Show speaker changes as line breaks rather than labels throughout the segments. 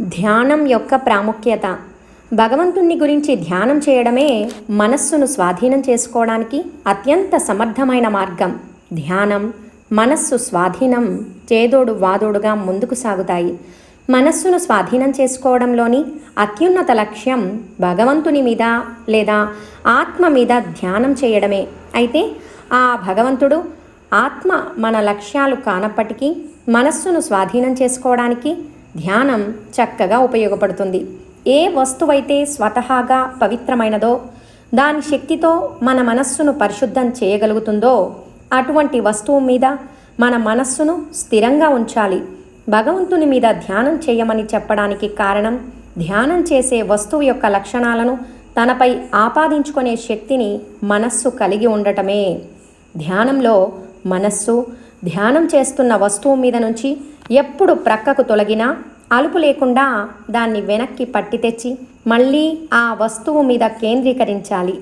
ధ్యానం యొక్క ప్రాముఖ్యత. భగవంతుణ్ణి గురించి ధ్యానం చేయడమే మనస్సును స్వాధీనం చేసుకోవడానికి అత్యంత సమర్థమైన మార్గం. ధ్యానం మనస్సు స్వాధీనం చేదోడు వాదోడుగా ముందుకు సాగుతాయి. మనస్సును స్వాధీనం చేసుకోవడంలోని అత్యున్నత లక్ష్యం భగవంతుని మీద లేదా ఆత్మ మీద ధ్యానం చేయడమే. అయితే ఆ భగవంతుడు ఆత్మ మన లక్ష్యాలు కానప్పటికీ మనస్సును స్వాధీనం చేసుకోవడానికి ధ్యానం చక్కగా ఉపయోగపడుతుంది. ఏ వస్తువైతే స్వతహాగా పవిత్రమైనదో దాని శక్తితో మన మనస్సును పరిశుద్ధం చేయగలుగుతుందో అటువంటి వస్తువు మీద మన మనస్సును స్థిరంగా ఉంచాలి. భగవంతుని మీద ధ్యానం చేయమని చెప్పడానికి కారణం ధ్యానం చేసే వస్తువు యొక్క లక్షణాలను తనపై ఆపాదించుకునే శక్తిని మనస్సు కలిగి ఉండటమే. ధ్యానంలో మనస్సు ధ్యానం చేస్తున్న వస్తువు మీద నుంచి ఎప్పుడు ప్రక్కకు తొలగినా అలుపు లేకుండా దాన్ని వెనక్కి పట్టి తెచ్చి మళ్ళీ ఆ వస్తువు మీద కేంద్రీకరించాలి.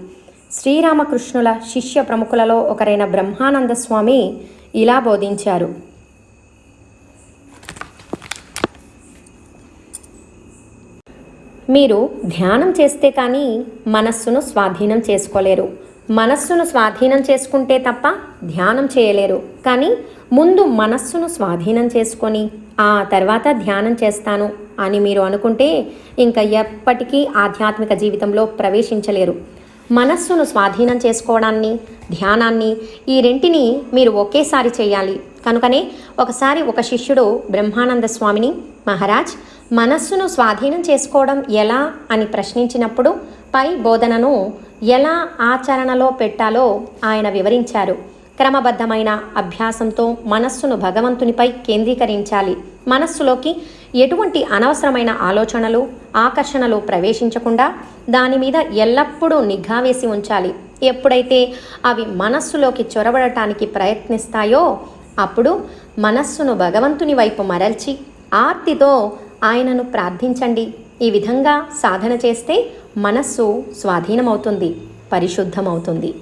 శ్రీరామకృష్ణుల శిష్య ప్రముఖులలో ఒకరైన బ్రహ్మానంద స్వామి ఇలా బోధించారు. మీరు ధ్యానం చేస్తే కానీ మనస్సును స్వాధీనం చేసుకోలేరు. మనస్సును స్వాధీనం చేసుకుంటే తప్ప ధ్యానం చేయలేరు. కానీ ముందు మనస్సును స్వాధీనం చేసుకొని ఆ తర్వాత ధ్యానం చేస్తాను అని మీరు అనుకుంటే ఇంకా ఎప్పటికీ ఆధ్యాత్మిక జీవితంలో ప్రవేశించలేరు. మనస్సును స్వాధీనం చేసుకోవడాన్ని ధ్యానాన్ని ఈ రెంటిని మీరు ఒకేసారి చేయాలి. కనుకనే ఒకసారి ఒక శిష్యుడు బ్రహ్మానంద స్వామిని మహారాజ్ మనస్సును స్వాధీనం చేసుకోవడం ఎలా? అని ప్రశ్నించినప్పుడు పై బోధనను ఎలా ఆచరణలో పెట్టాలో ఆయన వివరించారు. క్రమబద్ధమైన అభ్యాసంతో మనస్సును భగవంతునిపై కేంద్రీకరించాలి. మనస్సులోకి ఎటువంటి అనవసరమైన ఆలోచనలు ఆకర్షణలు ప్రవేశించకుండా దాని మీద ఎల్లప్పుడూ నిఘా వేసి ఉంచాలి. ఎప్పుడైతే అవి మనస్సులోకి చొరబడటానికి ప్రయత్నిస్తాయో అప్పుడు మనస్సును భగవంతుని వైపు మరల్చి ఆర్తితో ఆయనను ప్రార్థించండి. ఈ విధంగా సాధన చేస్తే మనస్సు స్వాధీనమవుతుంది పరిశుద్ధమవుతుంది.